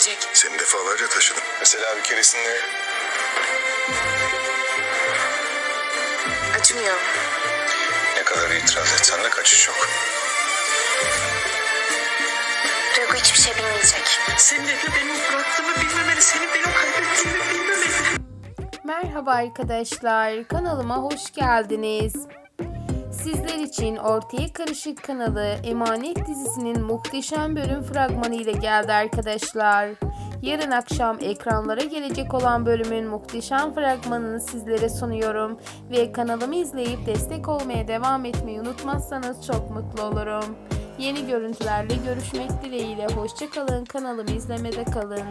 çekilecek. Seni defalarca taşıdım. Mesela bir keresinde Acımıyor. ne kadar itiraz etsen de kaçış yok. Duygu hiçbir şey bilmeyecek. Senin eline benim bıraktığımı bilmemeli, senin benim kaybettiğimi bilmemeli. Merhaba arkadaşlar, kanalıma hoş geldiniz. Sizler için Ortaya Karışık kanalı Emanet dizisinin muhteşem bölüm fragmanı ile geldi arkadaşlar. Yarın akşam ekranlara gelecek olan bölümün muhteşem fragmanını sizlere sunuyorum. Ve kanalımı izleyip destek olmaya devam etmeyi unutmazsanız çok mutlu olurum. Yeni görüntülerle görüşmek dileğiyle hoşçakalın kanalımı izlemede kalın.